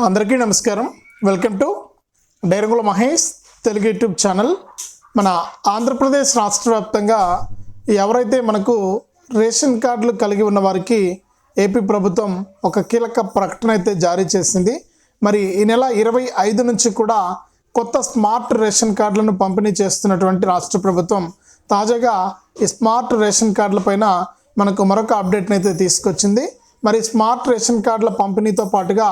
అందరికీ నమస్కారం. Welcome to డైరంగుల మహేష్ తెలుగు యూట్యూబ్ ఛానల్. మన ఆంధ్రప్రదేశ్ రాష్ట్ర వ్యాప్తంగా ఎవరైతే మనకు రేషన్ కార్డులు కలిగి ఉన్న వారికి ఏపీ ప్రభుత్వం ఒక కీలక ప్రకటన అయితే జారీ చేసింది. మరి ఈ నెల ఇరవై ఐదు నుంచి కూడా కొత్త స్మార్ట్ రేషన్ కార్డులను పంపిణీ చేస్తున్నటువంటి రాష్ట్ర ప్రభుత్వం తాజాగా ఈ స్మార్ట్ రేషన్ కార్డుల పైన మనకు మరొక అప్డేట్ని అయితే తీసుకొచ్చింది. మరి స్మార్ట్ రేషన్ కార్డుల పంపిణీతో పాటుగా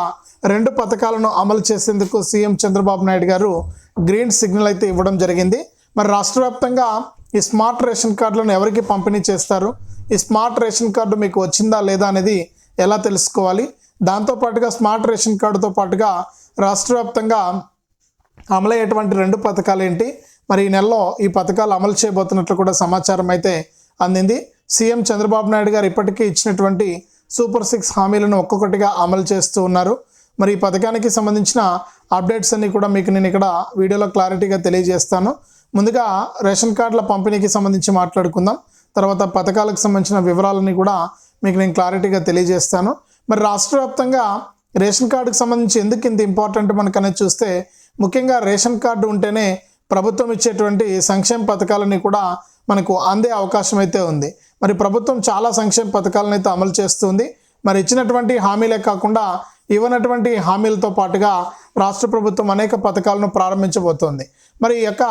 రెండు పథకాలను అమలు చేసేందుకు సీఎం చంద్రబాబు నాయుడు గారు గ్రీన్ సిగ్నల్ అయితే ఇవ్వడం జరిగింది. మరి రాష్ట్ర వ్యాప్తంగా ఈ స్మార్ట్ రేషన్ కార్డులను ఎవరికి పంపిణీ చేస్తారు? ఈ స్మార్ట్ రేషన్ కార్డు మీకు వచ్చిందా లేదా అనేది ఎలా తెలుసుకోవాలి? దాంతోపాటుగా స్మార్ట్ రేషన్ కార్డుతో పాటుగా రాష్ట్ర వ్యాప్తంగా అమలయ్యేటువంటి రెండు పథకాలు ఏంటి? మరి ఈ నెలలో ఈ పథకాలు అమలు చేయబోతున్నట్లు కూడా సమాచారం అయితే అందింది. సీఎం చంద్రబాబు నాయుడు గారు ఇప్పటికీ ఇచ్చినటువంటి సూపర్ సిక్స్ హామీలను ఒక్కొక్కటిగా అమలు చేస్తూ ఉన్నారు. మరి ఈ పథకానికి సంబంధించిన అప్డేట్స్ అన్నీ కూడా మీకు నేను ఇక్కడ వీడియోలో క్లారిటీగా తెలియజేస్తాను. ముందుగా రేషన్ కార్డుల పంపిణీకి సంబంధించి మాట్లాడుకుందాం. తర్వాత పథకాలకు సంబంధించిన వివరాలని కూడా మీకు నేను క్లారిటీగా తెలియజేస్తాను. మరి రాష్ట్ర వ్యాప్తంగా రేషన్ కార్డుకు సంబంధించి ఎందుకు ఇంత ఇంపార్టెంట్ మనకనేది చూస్తే ముఖ్యంగా రేషన్ కార్డు ఉంటేనే ప్రభుత్వం ఇచ్చేటువంటి సంక్షేమ పథకాలని కూడా మనకు అందే అవకాశం అయితే ఉంది. మరి ప్రభుత్వం చాలా సంక్షేమ పథకాలను అయితే అమలు చేస్తుంది. మరి ఇచ్చినటువంటి హామీలే కాకుండా ఇవ్వనటువంటి హామీలతో పాటుగా రాష్ట్ర ప్రభుత్వం అనేక పథకాలను ప్రారంభించబోతోంది. మరి ఈ యొక్క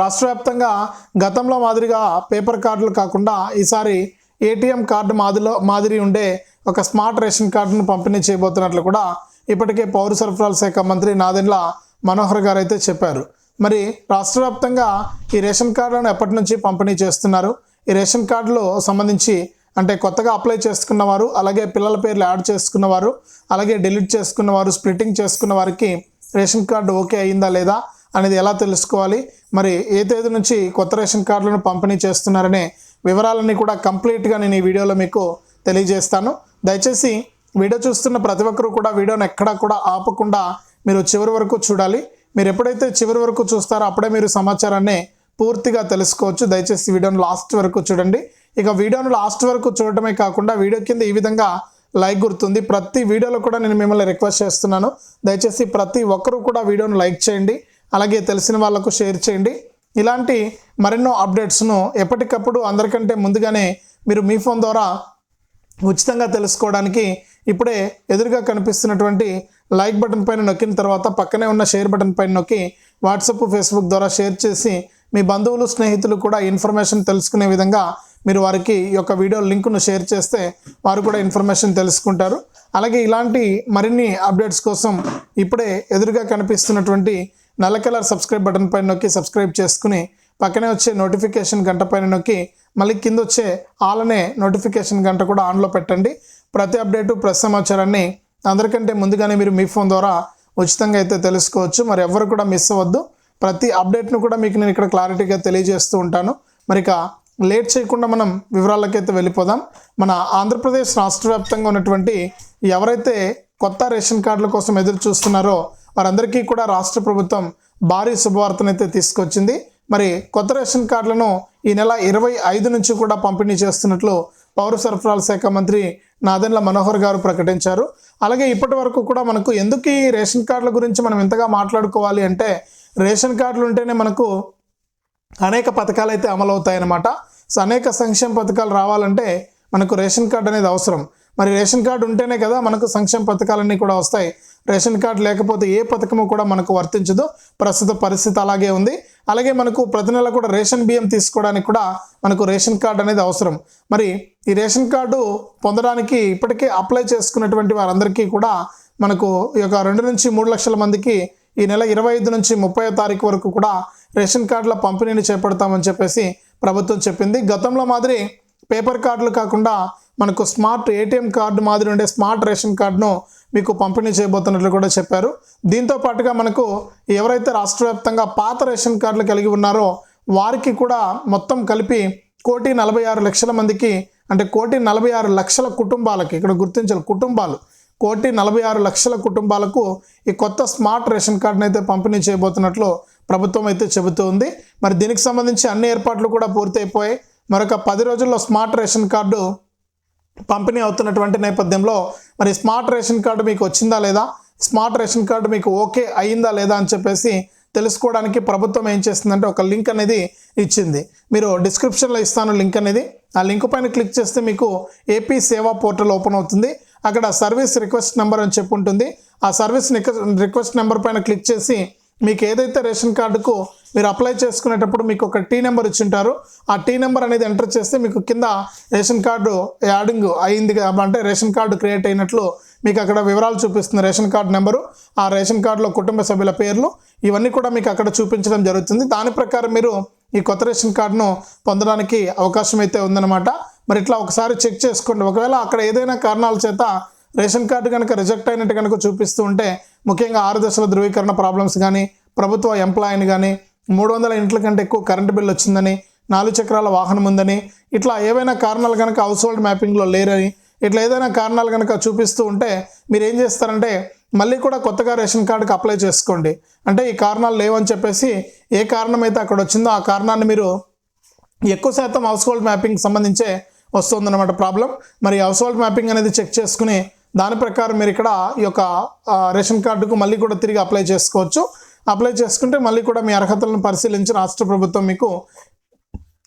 రాష్ట్ర వ్యాప్తంగా గతంలో మాదిరిగా పేపర్ కార్డులు కాకుండా ఈసారి ఏటీఎం కార్డు మాదిరిలో మాదిరి ఉండే ఒక స్మార్ట్ రేషన్ కార్డును పంపిణీ చేయబోతున్నట్లు కూడా ఇప్పటికే పౌర సరఫరాల శాఖ మంత్రి నాదెండ్ల మనోహర్ గారు అయితే చెప్పారు. మరి రాష్ట్ర వ్యాప్తంగా ఈ రేషన్ కార్డులను ఎప్పటి నుంచి పంపిణీ చేస్తున్నారు? ఈ రేషన్ కార్డులో సంబంధించి అంటే కొత్తగా అప్లై చేసుకున్నవారు అలాగే పిల్లల పేర్లు యాడ్ చేసుకున్నవారు అలాగే డిలీట్ చేసుకున్నవారు స్ప్లిట్టింగ్ చేసుకున్న వారికి రేషన్ కార్డు ఓకే అయిందా లేదా అనేది ఎలా తెలుసుకోవాలి? మరి ఏ తేదీ నుంచి కొత్త రేషన్ కార్డులను పంపిణీ చేస్తున్నారనే వివరాలన్నీ కూడా కంప్లీట్గా నేను ఈ వీడియోలో మీకు తెలియజేస్తాను. దయచేసి వీడియో చూస్తున్న ప్రతి ఒక్కరూ కూడా వీడియోను ఎక్కడా కూడా ఆపకుండా మీరు చివరి వరకు చూడాలి. మీరు ఎప్పుడైతే చివరి వరకు చూస్తారో అప్పుడే మీరు సమాచారాన్ని పూర్తిగా తెలుసుకోవచ్చు. దయచేసి వీడియోను లాస్ట్ వరకు చూడండి. ఇక వీడియోను లాస్ట్ వరకు చూడటమే కాకుండా వీడియో కింద ఈ విధంగా లైక్ గుర్తుంది. ప్రతి వీడియోలో కూడా నేను మిమ్మల్ని రిక్వెస్ట్ చేస్తున్నాను. దయచేసి ప్రతి ఒక్కరూ కూడా వీడియోను లైక్ చేయండి. అలాగే తెలిసిన వాళ్ళకు షేర్ చేయండి. ఇలాంటి మరెన్నో అప్డేట్స్ను ఎప్పటికప్పుడు అందరికంటే ముందుగానే మీరు మీ ఫోన్ ద్వారా ఉచితంగా తెలుసుకోవడానికి ఇప్పుడే ఎదురుగా కనిపిస్తున్నటువంటి లైక్ బటన్ పైన నొక్కిన తర్వాత పక్కనే ఉన్న షేర్ బటన్ పైన నొక్కి వాట్సాప్ ఫేస్బుక్ ద్వారా షేర్ చేసి మీ బంధువులు స్నేహితులు కూడా ఇన్ఫర్మేషన్ తెలుసుకునే విధంగా మీరు వారికి ఈ యొక్క వీడియో లింక్ను షేర్ చేస్తే వారు కూడా ఇన్ఫర్మేషన్ తెలుసుకుంటారు. అలాగే ఇలాంటి మరిన్ని అప్డేట్స్ కోసం ఇప్పుడే ఎదురుగా కనిపిస్తున్నటువంటి నల్ల కలర్ సబ్స్క్రైబ్ బటన్ పైన నొక్కి సబ్స్క్రైబ్ చేసుకుని పక్కనే వచ్చే నోటిఫికేషన్ గంట పైన నొక్కి మళ్ళీ కింద వచ్చే ఆల్ అనే నోటిఫికేషన్ గంట కూడా ఆన్లో పెట్టండి. ప్రతి అప్డేటు ప్రతి సమాచారాన్ని అందరికంటే ముందుగానే మీరు మీ ఫోన్ ద్వారా ఉచితంగా అయితే తెలుసుకోవచ్చు. మరి ఎవరు కూడా మిస్ అవ్వద్దు. ప్రతి అప్డేట్ను కూడా మీకు నేను ఇక్కడ క్లారిటీగా తెలియజేస్తూ ఉంటాను. మరి ఇక లేట్ చేయకుండా మనం వివరాలకైతే వెళ్ళిపోదాం. మన ఆంధ్రప్రదేశ్ రాష్ట్ర వ్యాప్తంగా ఉన్నటువంటి ఎవరైతే కొత్త రేషన్ కార్డుల కోసం ఎదురు చూస్తున్నారో వారందరికీ కూడా రాష్ట్ర ప్రభుత్వం భారీ శుభవార్తనైతే తీసుకొచ్చింది. మరి కొత్త రేషన్ కార్డులను ఈ నెల ఇరవై ఐదు నుంచి కూడా పంపిణీ చేస్తున్నట్లు పౌర సరఫరాల శాఖ మంత్రి నాదెండ్ల మనోహర్ గారు ప్రకటించారు. అలాగే ఇప్పటి వరకు కూడా మనకు ఎందుకు ఈ రేషన్ కార్డుల గురించి మనం ఇంతగా మాట్లాడుకోవాలి అంటే రేషన్ కార్డులు ఉంటేనే మనకు అనేక పథకాలు అయితే అమలు సో అనేక సంక్షేమ పథకాలు రావాలంటే మనకు రేషన్ కార్డు అనేది అవసరం. మరి రేషన్ కార్డు ఉంటేనే కదా మనకు సంక్షేమ పథకాలన్నీ కూడా వస్తాయి. రేషన్ కార్డు లేకపోతే ఏ పథకము కూడా మనకు వర్తించదు. ప్రస్తుత పరిస్థితి అలాగే ఉంది. అలాగే మనకు ప్రతి నెల కూడా రేషన్ బియ్యం తీసుకోవడానికి కూడా మనకు రేషన్ కార్డు అనేది అవసరం. మరి ఈ రేషన్ కార్డు పొందడానికి ఇప్పటికే అప్లై చేసుకున్నటువంటి వారందరికీ కూడా మనకు ఈ యొక్క రెండు నుంచి మూడు లక్షల మందికి ఈ నెల ఇరవై ఐదు నుంచి ముప్పై తారీఖు వరకు కూడా రేషన్ కార్డుల పంపిణీని చేపడతామని చెప్పేసి ప్రభుత్వం చెప్పింది. గతంలో మాదిరి పేపర్ కార్డులు కాకుండా మనకు స్మార్ట్ ఏటీఎం కార్డు మాదిరి ఉండే స్మార్ట్ రేషన్ కార్డును మీకు పంపిణీ చేయబోతున్నట్లు కూడా చెప్పారు. దీంతో పాటుగా మనకు ఎవరైతే రాష్ట్ర వ్యాప్తంగా పాత రేషన్ కార్డులు కలిగి ఉన్నారో వారికి కూడా మొత్తం కలిపి కోటి నలభై ఆరు లక్షల మందికి అంటే కోటి నలభై ఆరు లక్షల కుటుంబాలకి ఇక్కడ గుర్తించాలి కుటుంబాలు కోటి నలభై ఆరు లక్షల కుటుంబాలకు ఈ కొత్త స్మార్ట్ రేషన్ కార్డును అయితే పంపిణీ చేయబోతున్నట్లు ప్రభుత్వం అయితే చెబుతూ ఉంది. మరి దీనికి సంబంధించి అన్ని ఏర్పాట్లు కూడా పూర్తయిపోయాయి. మరొక పది రోజుల్లో స్మార్ట్ రేషన్ కార్డు పంపిణీ అవుతున్నటువంటి నేపథ్యంలో మరి స్మార్ట్ రేషన్ కార్డు మీకు వచ్చిందా లేదా? స్మార్ట్ రేషన్ కార్డు మీకు ఓకే అయిందా లేదా అని చెప్పేసి తెలుసుకోవడానికి ప్రభుత్వం ఏం చేస్తుందంటే ఒక లింక్ అనేది ఇచ్చింది. మీరు డిస్క్రిప్షన్లో ఇస్తాను లింక్ అనేది. ఆ లింక్ పైన క్లిక్ చేస్తే మీకు ఏపీ సేవా పోర్టల్ ఓపెన్ అవుతుంది. అక్కడ సర్వీస్ రిక్వెస్ట్ నెంబర్ అని చెప్పి ఉంటుంది. ఆ సర్వీస్ రిక్వెస్ట్ నెంబర్ పైన క్లిక్ చేసి మీకు ఏదైతే రేషన్ కార్డుకు మీరు అప్లై చేసుకునేటప్పుడు మీకు ఒక టీ నెంబర్ ఇచ్చింటారు. ఆ టీ నెంబర్ అనేది ఎంటర్ చేస్తే మీకు కింద రేషన్ కార్డు యాడింగ్ అయింది అంటే రేషన్ కార్డు క్రియేట్ అయినట్లు మీకు అక్కడ వివరాలు చూపిస్తుంది రేషన్ కార్డు నెంబరు ఆ రేషన్ కార్డులో కుటుంబ సభ్యుల పేర్లు ఇవన్నీ కూడా మీకు అక్కడ చూపించడం జరుగుతుంది. దాని ప్రకారం మీరు ఈ కొత్త రేషన్ కార్డును పొందడానికి అవకాశం అయితే ఉందన్నమాట. మరి ఇట్లా ఒకసారి చెక్ చేసుకోండి. ఒకవేళ అక్కడ ఏదైనా కారణాల చేత రేషన్ కార్డు కనుక రిజెక్ట్ అయినట్టు కనుక చూపిస్తూ ఉంటే ముఖ్యంగా ఆరు దశల ధృవీకరణ ప్రాబ్లమ్స్ కానీ ప్రభుత్వ ఎంప్లాయీని కానీ మూడు వందల ఇంట్ల కంటే ఎక్కువ కరెంటు బిల్ వచ్చిందని నాలుగు చక్రాల వాహనం ఉందని ఇట్లా ఏవైనా కారణాలు కనుక హౌస్ హోల్డ్ మ్యాపింగ్లో లేరని ఇట్లా ఏదైనా కారణాలు కనుక చూపిస్తూ ఉంటే మీరు ఏం చేస్తారంటే మళ్ళీ కూడా కొత్తగా రేషన్ కార్డుకి అప్లై చేసుకోండి. అంటే ఈ కారణాలు లేవని చెప్పేసి ఏ కారణం అయితే అక్కడ వచ్చిందో ఆ కారణాన్ని మీరు ఎక్కువ శాతం హౌస్ హోల్డ్ మ్యాపింగ్ సంబంధించే వస్తుందన్నమాట ప్రాబ్లం. మరి హౌస్ హోల్డ్ మ్యాపింగ్ అనేది చెక్ చేసుకుని దాని ప్రకారం మీరు ఇక్కడ ఈ యొక్క రేషన్ కార్డుకు మళ్ళీ కూడా తిరిగి అప్లై చేసుకోవచ్చు. అప్లై చేసుకుంటే మళ్ళీ కూడా మీ అర్హతలను పరిశీలించి రాష్ట్ర ప్రభుత్వం మీకు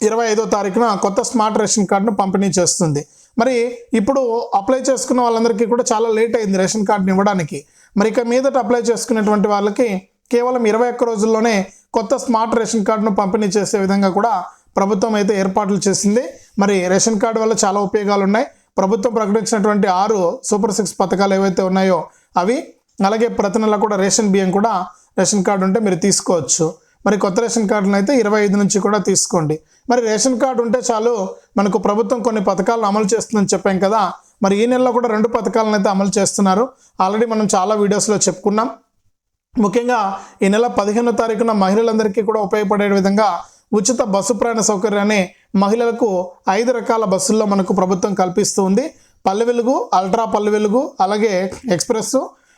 ఇరవై ఐదో తారీఖున కొత్త స్మార్ట్ రేషన్ కార్డును పంపిణీ చేస్తుంది. మరి ఇప్పుడు అప్లై చేసుకున్న వాళ్ళందరికీ కూడా చాలా లేట్ అయింది రేషన్ కార్డుని ఇవ్వడానికి. మరి ఇక మీదట అప్లై చేసుకునేటువంటి వాళ్ళకి కేవలం ఇరవై ఒక్క రోజుల్లోనే కొత్త స్మార్ట్ రేషన్ కార్డును పంపిణీ చేసే విధంగా కూడా ప్రభుత్వం అయితే ఏర్పాట్లు చేసింది. మరి రేషన్ కార్డు వల్ల చాలా ఉపయోగాలు ఉన్నాయి ప్రభుత్వం ప్రకటించినటువంటి ఆరు సూపర్ సిక్స్ పథకాలు ఏవైతే ఉన్నాయో అవి అలాగే ప్రతి నెల కూడా రేషన్ బియ్యం కూడా రేషన్ కార్డు ఉంటే మీరు తీసుకోవచ్చు. మరి కొత్త రేషన్ కార్డులను అయితే ఇరవై ఐదు నుంచి కూడా తీసుకోండి. మరి రేషన్ కార్డు ఉంటే చాలు మనకు ప్రభుత్వం కొన్ని పథకాలను అమలు చేస్తుందని చెప్పాం కదా. మరి ఈ నెలలో కూడా రెండు పథకాలను అయితే అమలు చేస్తున్నారు. ఆల్రెడీ మనం చాలా వీడియోస్లో చెప్పుకున్నాం. ముఖ్యంగా ఈ నెల పదిహేనో తారీఖున మహిళలందరికీ కూడా ఉపయోగపడే విధంగా ఉచిత బస్సు ప్రయాణ సౌకర్యాన్ని మహిళలకు ఐదు రకాల బస్సుల్లో మనకు ప్రభుత్వం కల్పిస్తూ ఉంది పల్లె వెలుగు అల్ట్రా పల్లె వెలుగు అలాగే ఎక్స్ప్రెస్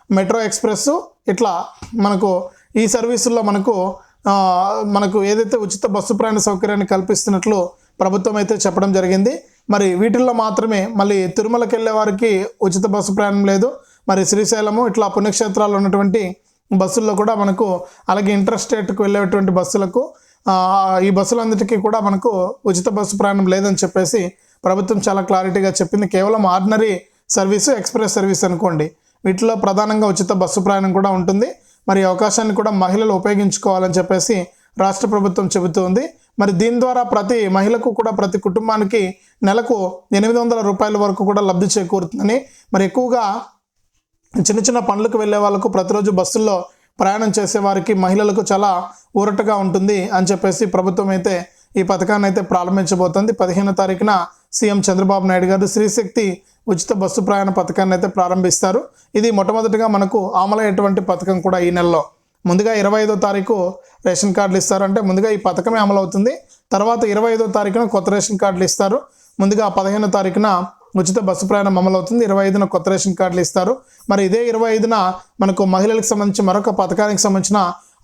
మెట్రో ఎక్స్ప్రెస్ ఇట్లా మనకు ఈ సర్వీసుల్లో మనకు మనకు ఏదైతే ఉచిత బస్సు ప్రయాణ సౌకర్యాన్ని కల్పిస్తున్నట్లు ప్రభుత్వం అయితే చెప్పడం జరిగింది. మరి వీటిల్లో మాత్రమే మళ్ళీ తిరుమలకి వెళ్ళే వారికి ఉచిత బస్సు ప్రయాణం లేదు. మరి శ్రీశైలము ఇట్లా పుణ్యక్షేత్రాలు ఉన్నటువంటి బస్సుల్లో కూడా మనకు అలాగే ఇంటర్ స్టేట్కు వెళ్ళేటువంటి బస్సులకు ఈ బస్సులందరికీ కూడా మనకు ఉచిత బస్సు ప్రయాణం లేదని చెప్పేసి ప్రభుత్వం చాలా క్లారిటీగా చెప్పింది. కేవలం ఆర్డినరీ సర్వీసు ఎక్స్ప్రెస్ సర్వీస్ అనుకోండి. వీటిలో ప్రధానంగా ఉచిత బస్సు ప్రయాణం కూడా ఉంటుంది. మరి అవకాశాన్ని కూడా మహిళలు ఉపయోగించుకోవాలని చెప్పేసి రాష్ట్ర ప్రభుత్వం చెబుతోంది. మరి దీని ద్వారా ప్రతి మహిళకు కూడా ప్రతి కుటుంబానికి నెలకు ఎనిమిది వందల రూపాయల వరకు కూడా లబ్ధి చేకూరుతుందని. మరి ఎక్కువగా చిన్న చిన్న పనులకు వెళ్ళే వాళ్ళకు ప్రతిరోజు బస్సుల్లో ప్రయాణం చేసే వారికి మహిళలకు చాలా ఊరటగా ఉంటుంది అని చెప్పేసి ప్రభుత్వం అయితే ఈ పథకాన్ని అయితే ప్రారంభించబోతోంది. పదిహేనో తారీఖున సీఎం చంద్రబాబు నాయుడు గారు శ్రీశక్తి ఉచిత బస్సు ప్రయాణ పథకాన్ని అయితే ప్రారంభిస్తారు. ఇది మొట్టమొదటిగా మనకు అమలయ్యేటువంటి పథకం కూడా ఈ నెలలో. ముందుగా ఇరవై ఐదో తారీఖు రేషన్ కార్డులు ఇస్తారు అంటే ముందుగా ఈ పథకమే అమలవుతుంది. తర్వాత ఇరవై ఐదో తారీఖున కొత్త రేషన్ కార్డులు ఇస్తారు. ముందుగా పదిహేనో తారీఖున ఉచిత బస్సు ప్రయాణం అమలవుతుంది. ఇరవై ఐదున కొత్త రేషన్ కార్డులు ఇస్తారు. మరి ఇదే ఇరవై ఐదున మనకు మహిళలకు సంబంధించి మరొక పథకానికి సంబంధించిన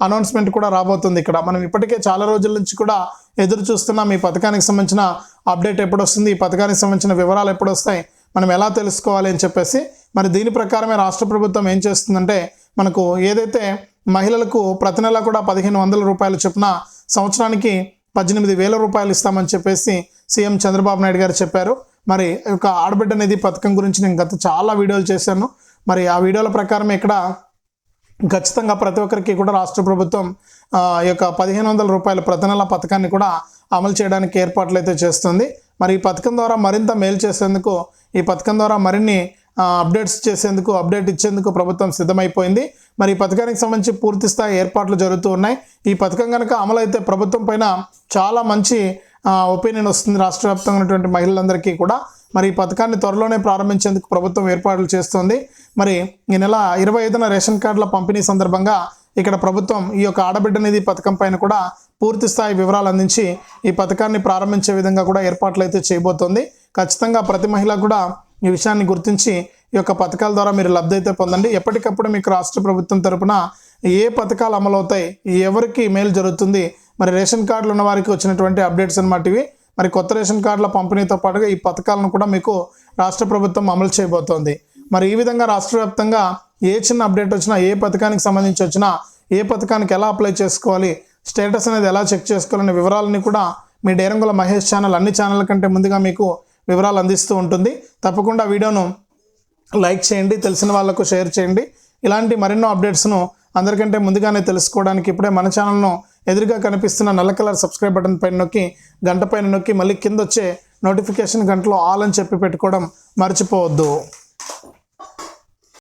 అనౌన్స్మెంట్ కూడా రాబోతుంది ఇక్కడ. మనం ఇప్పటికే చాలా రోజుల నుంచి కూడా ఎదురు చూస్తున్నాం. ఈ పథకానికి సంబంధించిన అప్డేట్ ఎప్పుడు వస్తుంది ఈ పథకానికి సంబంధించిన వివరాలు ఎప్పుడు వస్తాయి మనం ఎలా తెలుసుకోవాలి అని చెప్పేసి మరి దీని ప్రకారమే రాష్ట్ర ప్రభుత్వం ఏం చేస్తుందంటే మనకు ఏదైతే మహిళలకు ప్రతి నెల కూడా పదిహేను వందల రూపాయలు చొప్పున సంవత్సరానికి పద్దెనిమిది వేల రూపాయలు ఇస్తామని చెప్పేసి సీఎం చంద్రబాబు నాయుడు గారు చెప్పారు. మరి యొక్క ఆడబిడ్డ అనేది పథకం గురించి నేను గత చాలా వీడియోలు చేశాను. మరి ఆ వీడియోల ప్రకారం ఇక్కడ ఖచ్చితంగా ప్రతి ఒక్కరికి కూడా రాష్ట్ర ప్రభుత్వం ఈ యొక్క పదిహేను వందల రూపాయల ప్రతి నెల పథకాన్ని కూడా అమలు చేయడానికి ఏర్పాట్లు అయితే చేస్తుంది. మరి ఈ పథకం ద్వారా మరింత మేలు చేసేందుకు ఈ పథకం ద్వారా మరిన్ని అప్డేట్స్ చేసేందుకు అప్డేట్ ఇచ్చేందుకు ప్రభుత్వం సిద్ధమైపోయింది. మరి ఈ పథకానికి సంబంధించి పూర్తి స్థాయి ఏర్పాట్లు జరుగుతూ ఉన్నాయి. ఈ పథకం కనుక అమలైతే ప్రభుత్వం పైన చాలా మంచి ఒపీనియన్ వస్తుంది. రాష్ట్ర వ్యాప్తంగా ఉన్నటువంటి మహిళలందరికీ కూడా. మరి ఈ పథకాన్ని త్వరలోనే ప్రారంభించేందుకు ప్రభుత్వం ఏర్పాట్లు చేస్తోంది. మరి ఈ నెల ఇరవై ఐదున రేషన్ కార్డుల పంపిణీ సందర్భంగా ఇక్కడ ప్రభుత్వం ఈ యొక్క ఆడబిడ్డ నిధి పథకం పైన కూడా పూర్తి స్థాయి వివరాలు అందించి ఈ పథకాన్ని ప్రారంభించే విధంగా కూడా ఏర్పాట్లు అయితే చేయబోతోంది. ఖచ్చితంగా ప్రతి మహిళ కూడా ఈ విషయాన్ని గుర్తించి ఈ యొక్క పథకాల ద్వారా మీరు లబ్ధి అయితే పొందండి. ఎప్పటికప్పుడు మీకు రాష్ట్ర ప్రభుత్వం తరపున ఏ పథకాలు అమలవుతాయి ఎవరికి మేలు జరుగుతుంది మరి రేషన్ కార్డులు ఉన్న వారికి వచ్చినటువంటి అప్డేట్స్ అనమాట ఇవి. మరి కొత్త రేషన్ కార్డుల పంపిణీతో పాటుగా ఈ పథకాలను కూడా మీకు రాష్ట్ర ప్రభుత్వం అమలు చేయబోతోంది. మరి ఈ విధంగా రాష్ట్ర వ్యాప్తంగా ఏ చిన్న అప్డేట్ వచ్చినా ఏ పథకానికి సంబంధించి వచ్చినా ఏ పథకానికి ఎలా అప్లై చేసుకోవాలి స్టేటస్ అనేది ఎలా చెక్ చేసుకోవాలనే వివరాలని కూడా మీ డేరంగుల మహేష్ ఛానల్ అన్ని ఛానల్ కంటే ముందుగా మీకు వివరాలు అందిస్తూ ఉంటుంది. తప్పకుండా వీడియోను లైక్ చేయండి తెలిసిన వాళ్ళకు షేర్ చేయండి. ఇలాంటి మరెన్నో అప్డేట్స్ను అందరికంటే ముందుగానే తెలుసుకోవడానికి ఇప్పుడే మన ఛానల్ను ఎదురుగా కనిపిస్తున్న నల్ల కలర్ సబ్స్క్రైబ్ బటన్ పైన నొక్కి గంట పైన నొక్కి మళ్ళీ కింద వచ్చే నోటిఫికేషన్ గంటలో ఆల్ అని చెప్పి పెట్టుకోవడం మర్చిపోవద్దు.